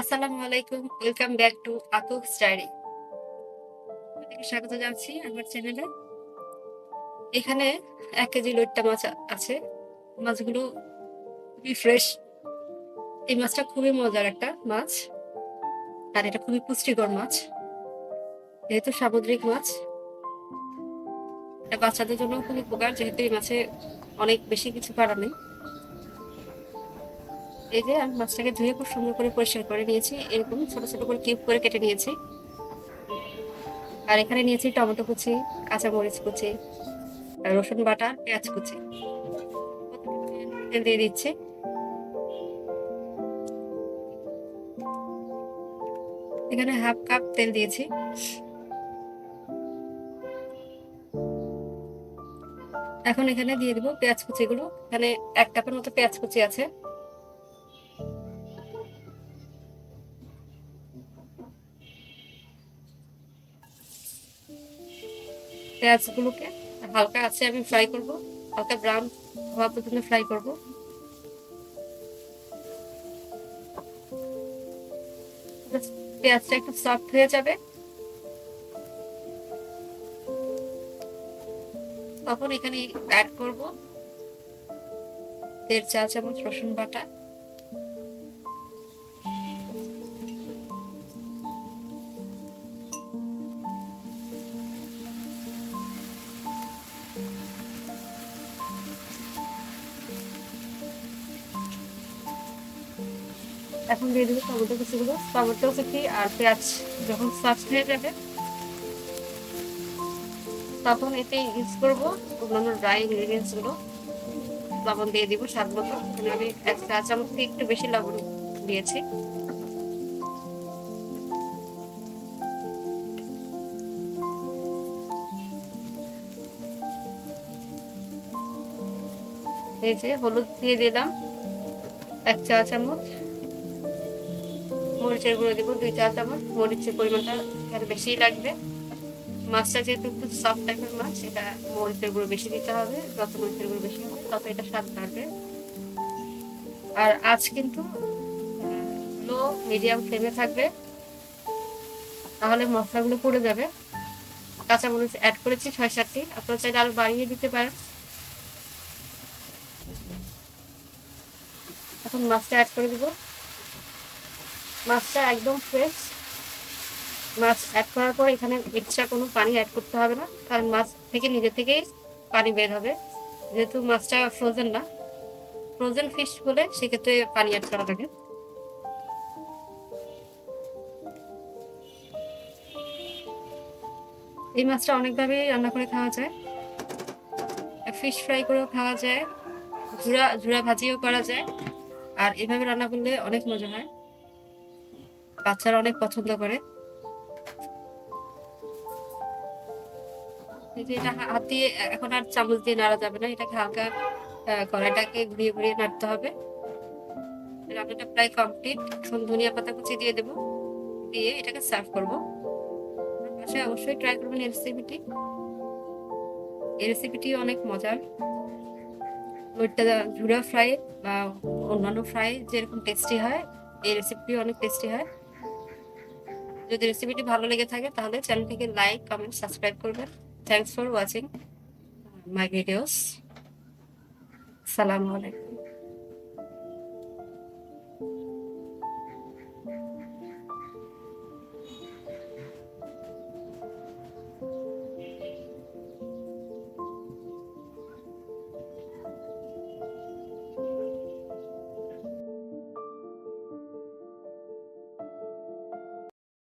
আসসালামু আলাইকুম, welcome back to আতুক স্টাইরি আপনাদেরকে স্বাগত জানাচ্ছি আমার চ্যানেলে। এখানে এক কেজি লইট্টা মাছ আছে। মাছগুলো খুবই ফ্রেশ এই মাছটা খুবই মজার একটা মাছ। আর এটা খুবই পুষ্টিকর মাছ। যেহেতু সামুদ্রিক মাছ, এটা বাচ্চাদের জন্য খুবই উপকার, যেহেতু এই মাছে অনেক বেশি কিছু পারা নেই। এই যে আমি মাছটাকে ধুয়ে খুব সুন্দর করে পরিষ্কার করে নিয়েছি। এরকম ছোট ছোট করে কিউব করে কেটে নিয়েছি। আর এখানে নিয়েছি টমেটো কুচি কাঁচামরিচ কুচি রসুন বাটা, পেঁয়াজ কুচি। দিয়ে দিচ্ছি। এখানে হাফ কাপ তেল দিয়েছি। এখন এখানে দিয়ে দিব পেঁয়াজ কুচিগুলো। এখানে এক কাপের মতো পেঁয়াজ কুচি আছে। পেঁয়াজগুলোকে হালকা আছে আমি ফ্রাই করব। হালকা ব্রাউন হওয়া পর্যন্ত ফ্রাই করব। পেঁয়াজটা একটু সফট হয়ে যাবে। তখন এখানে অ্যাড করব। দেড় চা চামচ রসুন বাটা। এখন দিয়ে দেবো টমেটো কুচিগুলো। টমেটো কুচি আর পেঁয়াজ যখন সফট হয়ে যাবে, তখন এতে ইউজ করব অন্যান্য ড্রাই ইনগ্রিডিয়েন্টসগুলো। লবণ দিয়ে দিব স্বাদ মতো। আমি এক চা চামচ থেকে একটু বেশি লবণ দিয়েছি। এই যে হলুদ দিয়ে দিলাম। এক চা চামচ। মরিচের গুঁড়ো দেবো, দুই চা চামচ। মরিচের পরিমাণটা এখানে বেশিই লাগবে। মাছটা যেহেতু একটু সফট টাইপের মাছ, এটা মরিচের গুঁড়ো বেশি দিতে হবে। যত মরিচের গুঁড়ো বেশি হবে, তত এটা স্বাদ বাড়বে। আর আজ কিন্তু লো মিডিয়াম ফ্লেমে থাকবে। তাহলে মশলাগুলো পড়ে যাবে। কাঁচামরিচ অ্যাড করেছি ছয় সাতটি আপনারা চাইলে আরও বাড়িয়ে দিতে পারেন। এখন মাছটা অ্যাড করে দিব। মাছটা একদম ফ্রেশ মাছ অ্যাড করার পর এখানে এক্সট্রা কোনো পানি অ্যাড করতে হবে না। কারণ মাছ থেকে নিজে থেকেই পানি বের হবে। যেহেতু মাছটা ফ্রোজেন না ফ্রোজেন ফিশ বলে সেক্ষেত্রে পানি অ্যাড করা থাকে এই মাছটা অনেকভাবে রান্না করে খাওয়া যায়। ফিশ ফ্রাই করেও খাওয়া যায়। ঝুরা ঝুরা ভাজিও করা যায়। আর এভাবে রান্না করলে অনেক মজা হয়। বাচ্চারা অনেক পছন্দ করে। এটা হাত দিয়ে, এখন আর চামচ দিয়ে নাড়া যাবে না, এটাকে হালকা কড়াইটাকে ঘুরিয়ে ঘুরিয়ে নাড়তে হবে। রান্নাটা প্রায় কমপ্লিট এখন ধনিয়া পাতা কুচি দিয়ে দেবো, দিয়ে এটাকে সার্ভ করব। বাসায় অবশ্যই ট্রাই করবেন এই রেসিপিটি এই রেসিপিটি অনেক মজার। ওইটা ঝুরা ফ্রাই বা অন্যান্য ফ্রাই যেরকম টেস্টি হয়, এই রেসিপিটি অনেক টেস্টি হয়। যদি রেসিপিটি ভালো লেগে থাকে তাহলে চ্যানেলটিকে লাইক কমেন্ট সাবস্ক্রাইব করবেন। Thanks for watching my videos সালামু আলাইকুম।